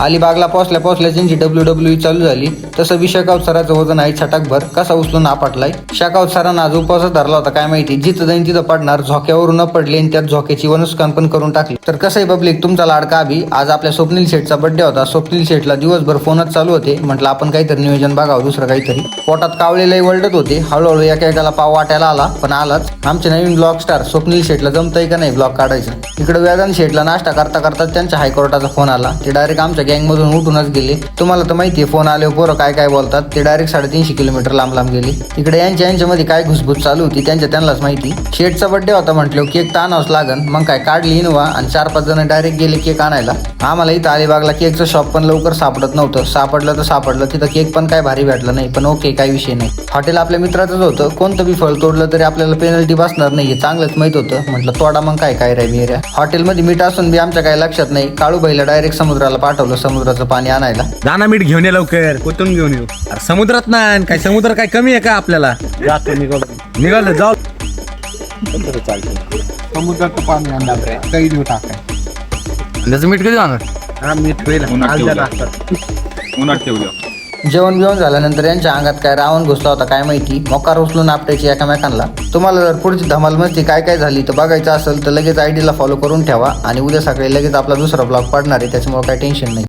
अलिबागला पोचल्या पोहोचल्या त्यांची डब्ल्यू डब्ल्यू चालू झाली तसं विशाखावत सराचं वजन आहे छटाकभर. कसा उचलून आपटलाय शाखावत सरांना आज उपवास धरला होता काय माहिती? जिथं जाईन तिथं पडणार झोक्यावरून न पडले आणि त्यात झोक्याची वनुस्कान पण करून टाकली. तर कसं आहे पब्लिक तुमचा लाडका अभि आज आपल्या स्वप्नील शेठचा बर्थडे होता. स्वप्नील शेठला दिवसभर फोनच चालू होते. म्हटलं आपण काहीतरी नियोजन बघावं दुसरं काहीतरी. पोटात कावळेलाही वळटत होते. हळूहळू एका एकाला पाव वाटायला आला पण आलाच. आमचे नवीन ब्लॉग स्टार स्वप्नील शेठला जमतंय का नाही ब्लॉग काढायचं? इकडे वेदांत शेठला नाश्ता करता करता त्यांच्या हायकोर्टाचा फोन आला. ते डायरेक्ट आमच्या गँगमधून उठूनच गेले. तुम्हाला तर माहितीये फोन आले पोरं काय काय बोलतात. ते डायरेक्ट साडेतीनशे किलोमीटर लांब लांब गेले. इकडे यांच्या यांच्यामध्ये काय घुसबुस चालू होती त्यांच्या त्यांनाच माहिती. शेठचा बर्थडे होता म्हटलं केक तर आणावंच लागन. मग काय काढली इनोवा आणि चार पाच जण डायरेक्ट गेले केक आणायला. आम्हाला इथं अलिबागला केकचं शॉप पण लवकर सापडत नव्हतं. सापडलं तर सापडलं. तिथं केक पण काय भारी भेटलं नाही. पण ओके काही विषय नाही. हॉटेल आपल्या मित्राचंच होतं. कोणतं बी फळ तोडलं तरी आपल्याला पेनल्टी बसणार नाही. हे चांगलंच माहीत होतं. म्हटलं तोडा मग काय काय रे एरिया हॉटेलमध्ये मीठ असून बी आमच्या काही लक्षात नाही. काळूबाईला डायरेक्ट समुद्राला पाठवलं समुद्राचं पाणी आणायला. दाना मीठ घेऊन ये लवकर कुठून घेऊन येऊ. अरे समुद्रात नाही काय समुद्र काय कमी आहे का आपल्याला? जातो निघालो. निघालं जाऊ. समुद्राचं पाणी आणणार काही दिवस टाकाय त्याचं मीठ कधी आणणार? हा मीठ आज. नाश्ता. उन्हात ठेवलं. जेवण बिवण झाल्यानंतर यांच्या अंगात काय रावण घुसला होता काय माहिती? मोकार उचलून आपटायची एकामेकांना. तुम्हाला जर पुढची धमाल मस्ती काय काय झाली तर बघायचं असेल तर लगेच आयडीला फॉलो करून ठेवा आणि उद्या सकाळी लगेच आपला दुसरा ब्लॉग पडणार आहे त्याच्यामुळे काही टेन्शन नाही.